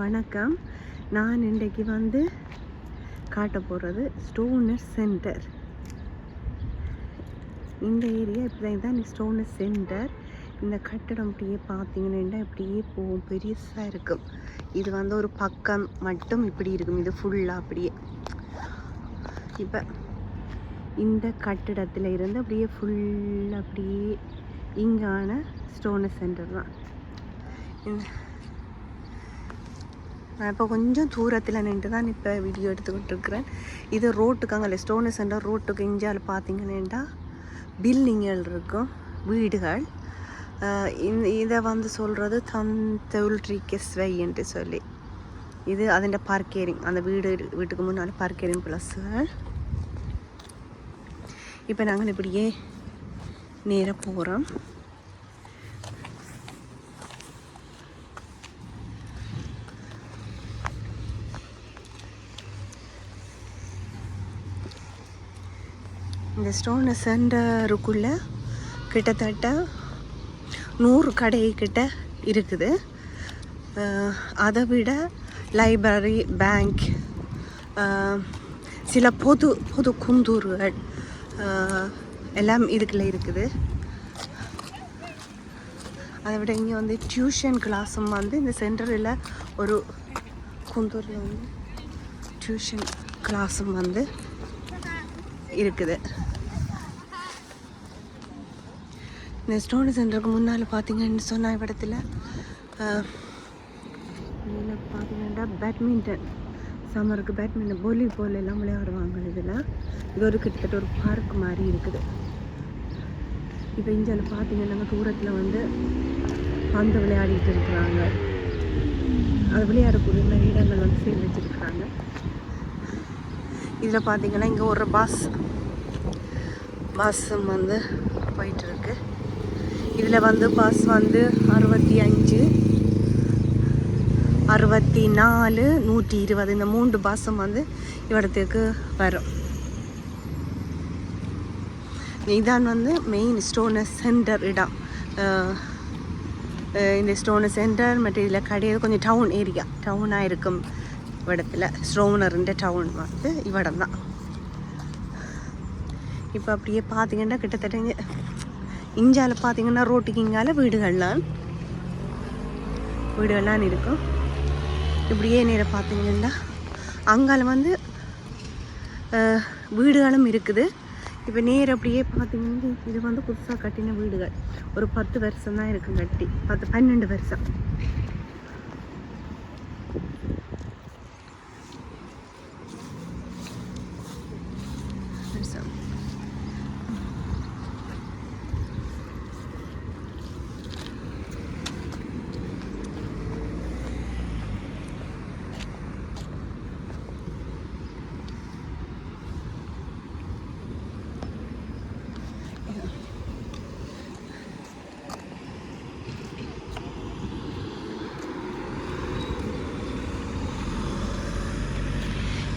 வணக்கம். நான் இன்றைக்கு வந்து காட்ட போகிறது ஸ்டோனர் சென்டர் இந்த ஏரியா இப்படி தான் ஸ்டோனர் சென்டர் இந்த கட்டடம் அப்படியே பார்த்தீங்கன்னா இப்படியே போகும்? பெருசாக இருக்கும். இது வந்து ஒரு பக்கம் மட்டும் இப்படி இருக்கும். இது ஃபுல்லாக அப்படியே. இப்போ இந்த கட்டிடத்தில் இருந்து அப்படியே ஃபுல்லாக அப்படியே இங்கான ஸ்டோனர் சென்டர் தான். இந்த நான் இப்போ கொஞ்சம் தூரத்தில் நின்று தான் இப்போ வீடியோ எடுத்துக்கிட்டு இருக்கிறேன் இது ரோட்டுக்கு அங்கே ஸ்டோனஸ் சென்டர் ரோட்டுக்கு இஞ்சால் பார்த்தீங்கன்னா பில்டிங்கள் இருக்கும் வீடுகள். இந்த இதை வந்து சொல்கிறது தந்தவுல்ட்ரிக்கஸ்வை என்று சொல்லி. இது அதன் பார்க்கேரிங் அந்த வீடு வீட்டுக்கு முன்னால் பார்க்கேரிங் ப்ளஸ்ஸுகள் இப்போ நாங்கள் இப்படியே நேராக போகிறோம் இந்த ஸ்டோனை சென்டருக்குள்ளே கிட்டத்தட்ட நூறு கடை இருக்குது. அதை விட லைப்ரரி பேங்க் சில பொது பொது குந்தூர்கள் எல்லாம் இதுக்குள்ள இருக்குது. அதை விட இங்கே வந்து டியூஷன் கிளாஸும் வந்து இந்த சென்டரில் ஒரு குந்தூரில் வந்து டியூஷன் கிளாஸும் வந்து இருக்குது. இந்த ஸ்டோன் சென்டருக்கு முன்னால் பார்த்தீங்கன்னு சொன்ன இடத்துல இதில் பார்த்தீங்கன்னா பேட்மிண்டன். சம்மருக்கு பேட்மிண்டன் வாலிபால் எல்லாம் விளையாடுவாங்க இதில். இது ஒரு கிட்டத்தட்ட ஒரு பார்க் மாதிரி இருக்குது. இப்போ இஞ்சால பார்த்தீங்கன்னா தூரத்தில் வந்து பந்து விளையாடிட்டு இருக்கிறாங்க. அது விளையாடக்கூடிய நிறைய இடங்கள் வந்து சேர்ந்து வச்சுருக்குறாங்க. இதில் பார்த்தீங்கன்னா இங்கே ஒரு பஸ் பஸ்ஸும் வந்து போயிட்டுருக்கு இதில் வந்து பஸ் வந்து அறுபத்தி அஞ்சு அறுபத்தி நாலு நூற்றி இருபது. இந்த மூன்று பஸ்ஸும் வந்து இவ்விடத்துக்கு வரும். இதான் வந்து மெயின் ஸ்டோனஸ் சென்டர் இடம். இந்த ஸ்டோனஸ் சென்டர் மற்றும் இதில் கிடையாது. கொஞ்சம் டவுன் ஏரியா டவுனாக இருக்கும் இவடத்தில் ஸ்டோனருன்ற டவுன் வந்து இவடம் தான். இப்போ அப்படியே பார்த்தீங்கன்னா கிட்டத்தட்ட இஞ்சால பார்த்தீங்கன்னா ரோட்டுக்கு இங்கால வீடுகள்லாம். வீடுகள்லாம் இருக்கும். இப்படியே நேரம் பார்த்தீங்கன்னா அங்கால வந்து வீடுகளும் இருக்குது. இப்போ நேர் அப்படியே பார்த்தீங்கன்னா இது வந்து புதுசாக கட்டின வீடுகள். ஒரு பத்து வருஷம் தான் இருக்கும் கட்டி. பத்து பன்னெண்டு வருஷம்.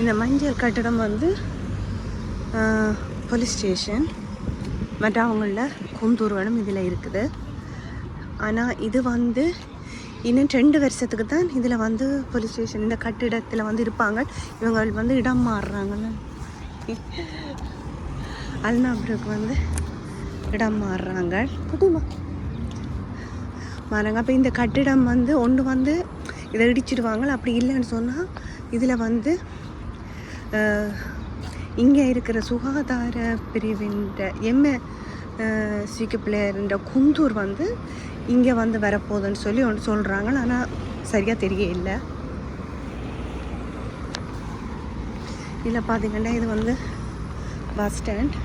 இந்த மஞ்சள் கட்டடம் வந்து போலீஸ் ஸ்டேஷன் மற்ற அவங்கள குந்தூர்வனம் இதில் இருக்குது. ஆனால் இது வந்து இன்னும் ரெண்டு வருஷத்துக்கு தான் இதில் வந்து போலீஸ் ஸ்டேஷன் இந்த கட்டிடத்தில் வந்து இருப்பாங்க. இவங்க வந்து இடம் மாறுறாங்கன்னு. அல்னாபுருக்கு வந்து இடம் மாறுறாங்க. குட்டிமா மாறாங்க அப்போ இந்த கட்டிடம் வந்து ஒன்று வந்து இதை இடிச்சிடுவாங்க அப்படி இல்லைன்னு சொன்னால் இதில் வந்து இங்கே இருக்கிற சுகாதார பிரிவின்ற எம்ஏ சிக்கு பிள்ளையர்ன்ற குந்தூர் வந்து இங்கே வந்து வரப்போகுதுன்னு சொல்லி ஒன்று சொல்கிறாங்க ஆனால் சரியாக தெரியல இதில் பார்த்தீங்கன்னா இது வந்து பஸ் ஸ்டாண்ட்.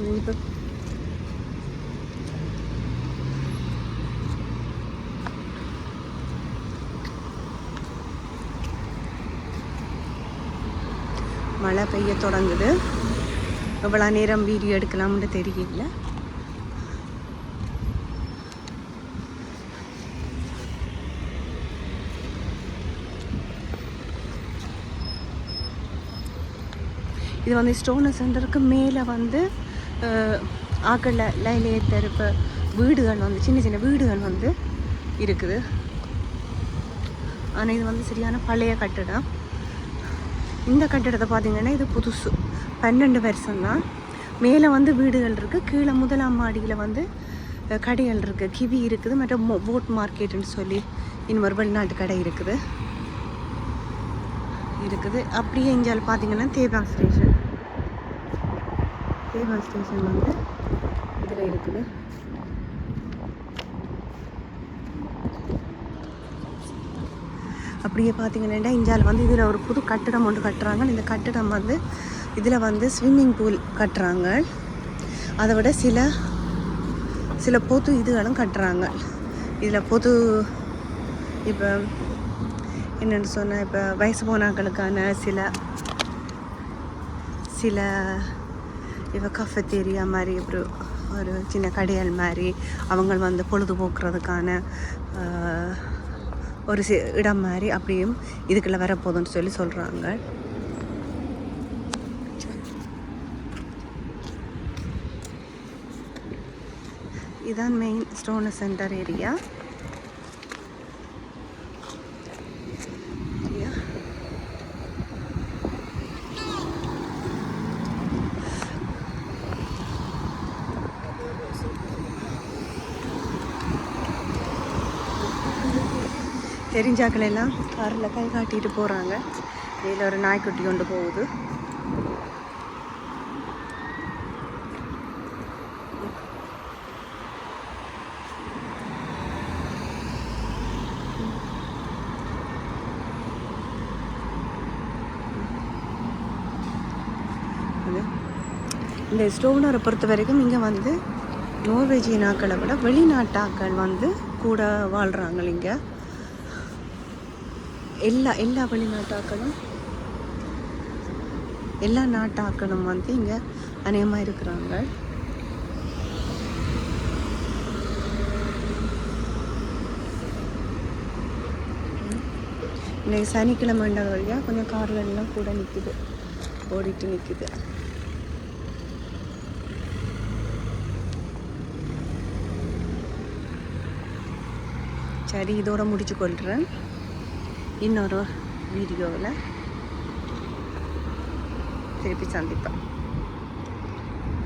இப்போ மழை பெய்ய தொடங்குது. எவ்வளோ நேரம் வீடியோ எடுக்கலாம்னு தெரியல. இது வந்து ஸ்டோனர் சென்டருக்கு மேலே வந்து ஆக்களில் லைலேத்தர் இப்போ வீடுகள் வந்து சின்ன சின்ன வீடுகள் வந்து இருக்குது. ஆனால் இது வந்து சரியான பழைய கட்டிடம். இந்த கட்டிடத்தை பார்த்தீங்கன்னா இது புதுசு. பன்னெண்டு வருஷம் தான் மேலே வந்து வீடுகள் இருக்குது கீழே முதலாம் மாடியில் வந்து கடைகள் இருக்குது கிவி இருக்குது. மற்றும் மோ- போட் மார்க்கெட்டுன்னு சொல்லி இன்னொரு வெளிநாட்டு கடை இருக்குது. இருக்குது. அப்படியே இங்கே பார்த்தீங்கன்னா தேவா ஸ்டேஷன் தேவா ஸ்டேஷன் வந்து இதில் இருக்குது. அப்படியே பார்த்தீங்கன்னா இந்தியாவில் வந்து இதில் ஒரு புது கட்டிடம் ஒன்று கட்டுறாங்க. இந்த கட்டிடம் வந்து இதில் வந்து ஸ்விம்மிங் பூல் கட்டுறாங்க. அதை விட சில சில பொது இதுகளும் கட்டுறாங்க. இதில் பொது இப்போ என்னென்னு சொன்னால் இப்போ வயசு போனாக்களுக்கான சில சில இப்போ கஃபத்தேரியா மாதிரி ஒரு ஒரு சின்ன கடையல் மாதிரி அவங்க வந்து பொழுதுபோக்குறதுக்கான ஒரு சி இடம் மாதிரி அப்படியும் இதுக்குள்ள வரப்போகுதுன்னு சொல்லி சொல்கிறாங்க இதான் மெயின் ஸ்டோன சென்டர் ஏரியா தெரிஞ்சாக்கள் எல்லாம் காரில் கை காட்டிட்டு போகிறாங்க இதில் ஒரு நாய்க்குட்டி கொண்டு போகுது. அது இந்த ஸ்டோனரை பொறுத்த வரைக்கும் இங்கே வந்து நோர்வேஜியனாக்களை விட வெளிநாட்டாக்கள் வந்து கூட வாழ்கிறாங்க இங்கே. எல்லா எல்லா வெளிநாட்டாக்களும் எல்லா நாட்டாக்களும் வந்து இங்கே அநேகமாக இருக்கிறாங்க. இன்னைக்கு சனிக்கிழமைன்ற வழியாக கொஞ்சம் கார்கள் எல்லாம் கூட நிற்குது ஓடிட்டு நிற்குது சரி இதோட முடிச்சு கொள்கிறேன் இன்னொரு வீடியோவில் திருப்பி சந்திப்பேன்